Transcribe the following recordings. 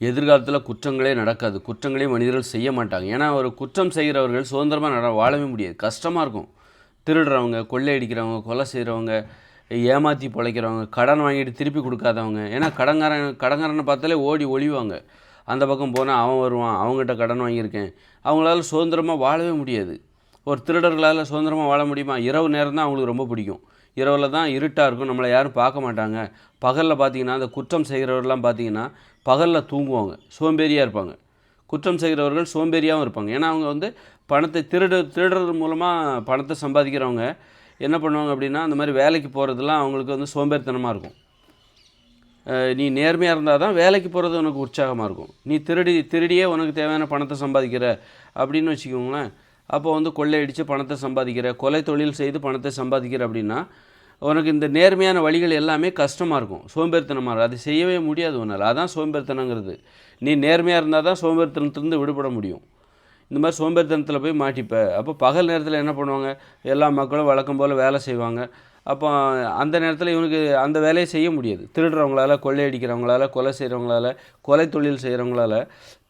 எதிர்காலத்தில் குற்றங்களே நடக்காது. குற்றங்களே மனிதர்கள் செய்ய மாட்டாங்க. ஏன்னா ஒரு குற்றம் செய்கிறவர்கள் சுதந்திரமாக நட வாழவே முடியாது. கஷ்டமாக இருக்கும். திருடுறவங்க கொள்ளையடிக்கிறவங்க கொலை செய்கிறவங்க ஏமாற்றி பிழைக்கிறவங்க கடன் வாங்கிட்டு திருப்பி கொடுக்காதவங்க. ஏன்னா கடன்காரன் கடங்காரனை பார்த்தாலே ஓடி ஒழிவாங்க அந்த பக்கம் போனால் அவன் வருவான் அவங்ககிட்ட கடன் வாங்கியிருக்கேன். அவங்களால சுதந்திரமாக வாழவே முடியாது. ஒரு திருடர்களால் சுதந்திரமாக வாழ முடியுமா? இரவு நேரம் தான் அவங்களுக்கு ரொம்ப பிடிக்கும். இரவில் தான் இருட்டாக இருக்கும் நம்மளை யாரும் பார்க்க மாட்டாங்க. பகலில் பார்த்தீங்கன்னா அந்த குற்றம் செய்கிறவர்கள்லாம் பார்த்தீங்கன்னா பகலில் தூங்குவாங்க சோம்பேறியாக இருப்பாங்க. குற்றம் செய்கிறவர்கள் சோம்பேறியாகவும் இருப்பாங்க. ஏன்னா அவங்க வந்து பணத்தை திருடு திருடுறது மூலமாக பணத்தை சம்பாதிக்கிறவங்க என்ன பண்ணுவாங்க அப்படின்னா அந்த மாதிரி வேலைக்கு போகிறதுலாம் அவங்களுக்கு வந்து சோம்பேறித்தனமாக இருக்கும். நீ நேர்மையாக இருந்தால் தான் வேலைக்கு போகிறது உனக்கு உற்சாகமாக இருக்கும். நீ திருடி திருடியே உனக்கு தேவையான பணத்தை சம்பாதிக்கிற அப்படின்னு வச்சுக்கோங்களேன். அப்போ வந்து கொள்ளையடித்து பணத்தை சம்பாதிக்கிற கொலை தொழில் செய்து பணத்தை சம்பாதிக்கிற அப்படின்னா உனக்கு இந்த நேர்மையான வழிகள் எல்லாமே கஷ்டமாக இருக்கும். சோம்பேறித்தனமாக இருக்கும். அது செய்யவே முடியாது உன்னால். அதான் சோம்பேறித்தனங்கிறது. நீ நேர்மையாக இருந்தால் தான் சோம்பேறித்தனத்திலேருந்து விடுபட முடியும். இந்த மாதிரி சோம்பேறித்தனத்தில் போய் மாட்டிப்ப. அப்போ பகல் நேரத்தில் என்ன பண்ணுவாங்க? எல்லா மக்களும் வழக்கம் போல் வேலை செய்வாங்க. அப்போ அந்த நேரத்தில் இவனுக்கு அந்த வேலையை செய்ய முடியாது. திருடுறவங்களால கொள்ளையடிக்கிறவங்களால கொலை செய்கிறவங்களால கொலை தொழில் செய்கிறவங்களால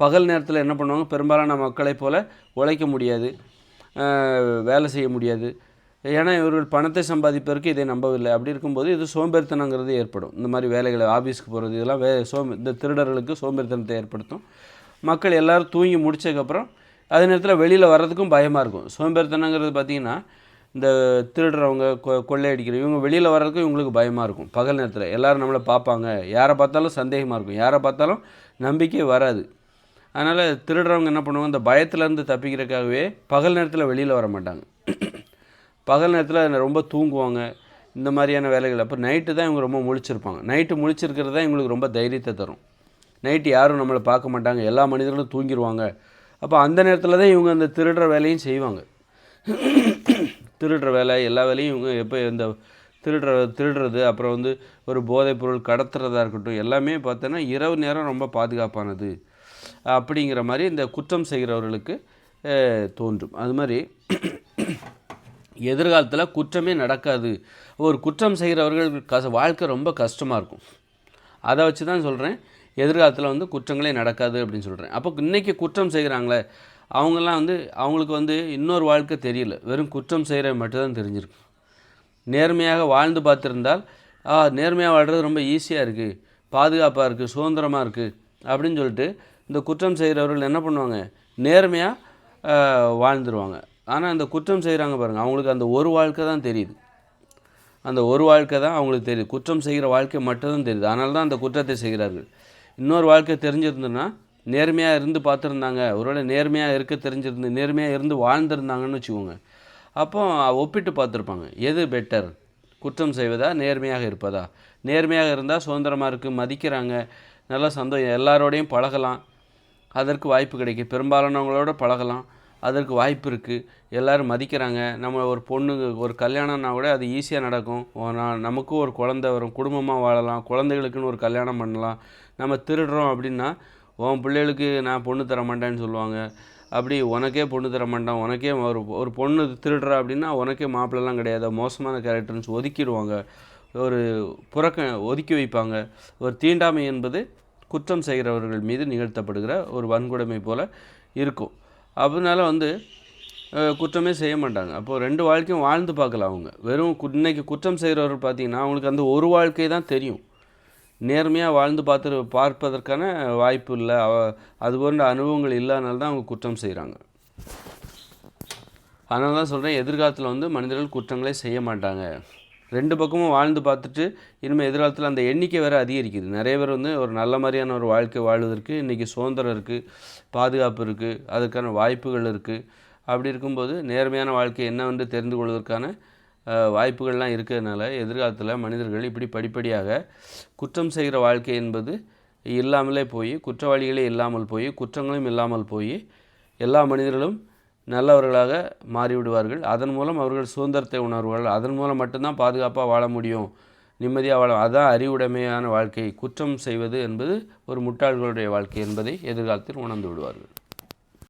பகல் நேரத்தில் என்ன பண்ணுவாங்க? பெரும்பாலான மக்களைப் போல் உழைக்க முடியாது. வேலை செய்ய முடியாது. ஏன்னா இவர்கள் பணத்தை சம்பாதிப்பதற்கு இதை நம்பவில்லை. அப்படி இருக்கும்போது இது சோம்பேறித்தனங்கிறது ஏற்படும். இந்த மாதிரி வேலைகளை ஆஃபீஸ்க்கு போகிறது இதெல்லாம் வே சோம் இந்த திருடர்களுக்கு சோம்பேறித்தனத்தை ஏற்படுத்தும். மக்கள் எல்லோரும் தூங்கி முடிச்சதுக்கப்புறம் அதே நேரத்தில் வெளியில் வர்றதுக்கும் பயமாக இருக்கும். சோம்பேறித்தனங்கிறது பார்த்திங்கன்னா இந்த திருடுறவங்க கொ கொள்ளையடிக்கிற இவங்க வெளியில் வர்றதுக்கும் இவங்களுக்கு பயமாக இருக்கும். பகல் நேரத்தில் எல்லோரும் நம்மளை பார்ப்பாங்க. யாரை பார்த்தாலும் சந்தேகமாக இருக்கும். யாரை பார்த்தாலும் நம்பிக்கை வராது. அதனால் திருடுறவங்க என்ன பண்ணுவாங்க இந்த பயத்துலேருந்து தப்பிக்கிறதுக்காகவே பகல் நேரத்தில் வெளியில் வர மாட்டாங்க பகல் நேரத்தில் ரொம்ப தூங்குவாங்க. இந்த மாதிரியான வேலைகள். அப்போ நைட்டு தான் இவங்க ரொம்ப முழிச்சிருப்பாங்க. நைட்டு முழிச்சிருக்கிறது தான் இவங்களுக்கு ரொம்ப தைரியத்தை தரும். நைட்டு யாரும் நம்மளை பார்க்க மாட்டாங்க. எல்லா மனிதர்களும் தூங்கிடுவாங்க அப்போ அந்த நேரத்தில் தான் இவங்க அந்த திருடுற வேலையும் செய்வாங்க. திருடுற வேலை எல்லா வேலையும் இவங்க எப்போ இந்த திருடுற திருடுறது அப்புறம் வந்து ஒரு போதைப் பொருள் கடத்துறதா இருக்கட்டும் எல்லாமே பார்த்தோன்னா இரவு நேரம் ரொம்ப பாதுகாப்பானது. அப்படிங்கிற மாதிரி இந்த குற்றம் செய்கிறவர்களுக்கு தோன்றும். அது மாதிரி எதிர்காலத்தில் குற்றமே நடக்காது. ஒரு குற்றம் செய்கிறவர்கள் கச வாழ்க்கை ரொம்ப கஷ்டமாக இருக்கும். அதை வச்சு தான் சொல்கிறேன் எதிர்காலத்தில் வந்து குற்றங்களே நடக்காது அப்படின்னு சொல்கிறேன் அப்போ இன்றைக்கி குற்றம் செய்கிறாங்களே அவங்கெல்லாம் வந்து அவங்களுக்கு வந்து இன்னொரு வாழ்க்கை தெரியல. வெறும் குற்றம் செய்கிற மட்டும்தான் தெரிஞ்சிருக்கு. நேர்மையாக வாழ்ந்து பார்த்துருந்தால் ஆ நேர்மையாக வாழ்கிறது ரொம்ப ஈஸியாக இருக்குது பாதுகாப்பாக இருக்குது சுதந்திரமாக இருக்குது அப்படின்னு சொல்லிட்டு இந்த குற்றம் செய்கிறவர்கள் என்ன பண்ணுவாங்க? நேர்மையாக வாழ்ந்துருவாங்க. ஆனால் அந்த குற்றம் செய்கிறாங்க பாருங்கள் அவங்களுக்கு அந்த ஒரு வாழ்க்கை தான் தெரியுது. அந்த ஒரு வாழ்க்கை தான் அவங்களுக்கு தெரியுது. குற்றம் செய்கிற வாழ்க்கை மட்டும்தான் தெரியுது. அதனால தான் அந்த குற்றத்தை செய்கிறார்கள். இன்னொரு வாழ்க்கை தெரிஞ்சிருந்ததுன்னா நேர்மையாக இருந்து பார்த்துருந்தாங்க. ஒருவேளை நேர்மையாக இருக்க தெரிஞ்சிருந்து நேர்மையாக இருந்து வாழ்ந்திருந்தாங்கன்னு வச்சுக்கோங்க. அப்போ ஒப்பிட்டு பார்த்துருப்பாங்க. எது பெட்டர் குற்றம் செய்வதா நேர்மையாக இருப்பதா? நேர்மையாக இருந்தால் சுதந்திரமாக இருக்குது மதிக்கிறாங்க நல்லா சந்தோஷம் எல்லாரோடையும் பழகலாம். அதற்கு வாய்ப்பு கிடைக்கும். பெரும்பாலானவங்களோட பழகலாம். அதற்கு வாய்ப்பு இருக்குது எல்லோரும் மதிக்கிறாங்க. நம்ம ஒரு பொண்ணு ஒரு கல்யாணம்னா கூட அது ஈஸியாக நடக்கும். நான் நமக்கும் ஒரு குழந்தை வரும். குடும்பமாக வாழலாம். குழந்தைகளுக்குன்னு ஒரு கல்யாணம் பண்ணலாம். நம்ம திருடுறோம் அப்படின்னா உன் பிள்ளைகளுக்கு நான் பொண்ணு தர மாட்டேன்னு சொல்லுவாங்க. அப்படி உனக்கே பொண்ணு தர மாட்டான். உனக்கே ஒரு ஒரு பொண்ணு திருடுறா அப்படின்னா உனக்கே மாப்பிள்ளலாம் கிடையாது. மோசமான கேரக்டர்ஸ் ஒதுக்கிடுவாங்க. ஒரு புறக்க ஒதுக்கி வைப்பாங்க. ஒரு தீண்டாமை என்பது குற்றம் செய்கிறவர்கள் மீது நிகழ்த்தப்படுகிற ஒரு வன்கொடுமை போல் இருக்கும். அதனால வந்து குற்றமே செய்ய மாட்டாங்க. அப்போது ரெண்டு வாழ்க்கையும் வாழ்ந்து பார்க்கலாம் அவங்க. வெறும் கு- இன்னைக்கு குற்றம் செய்கிறவர்கள் பார்த்தீங்கன்னா அவங்களுக்கு அந்த ஒரு வாழ்க்கை தான் தெரியும். நேர்மையாக வாழ்ந்து பார்த்து பார்ப்பதற்கான வாய்ப்பு இல்லை. அவ அது போன்ற அனுபவங்கள் இல்லாதனால தான் அவங்க குற்றம் செய்கிறாங்க அதனால தான் சொல்கிறேன் எதிர்காலத்தில் வந்து மனிதர்கள் குற்றங்களே செய்ய மாட்டாங்க. ரெண்டு பக்கமும் வாழ்ந்து பார்த்துட்டு இனிமேல் எதிர்காலத்தில் அந்த எண்ணிக்கை வேறு அதிகரிக்குது. நிறைய பேர் வந்து ஒரு நல்ல மாதிரியான ஒரு வாழ்க்கை வாழ்வதற்கு இன்றைக்கி சுதந்திரம் இருக்குது பாதுகாப்பு இருக்குது அதுக்கான வாய்ப்புகள் இருக்குது அப்படி இருக்கும்போது நேர்மையான வாழ்க்கை என்னவென்று தெரிந்து கொள்வதற்கான வாய்ப்புகள்லாம் இருக்கிறதுனால எதிர்காலத்தில் மனிதர்கள் இப்படி படிப்படியாக குற்றம் செய்கிற வாழ்க்கை என்பது இல்லாமலே போய் குற்றவாளிகளே இல்லாமல் போய் குற்றங்களும் இல்லாமல் போய் எல்லா மனிதர்களும் நல்லவர்களாக மாறிவிடுவார்கள். அதன் மூலம் அவர்கள் சுதந்திரத்தை உணர்வார்கள். அதன் மூலம் மட்டும்தான் பாதுகாப்பாக வாழ முடியும். நிம்மதியாக வாழ அதான் அறிவுடைமையான வாழ்க்கை. குற்றம் செய்வது என்பது ஒரு முட்டாள்களுடைய வாழ்க்கை என்பதை எதிர்காலத்தில் உணர்ந்து விடுவார்கள்.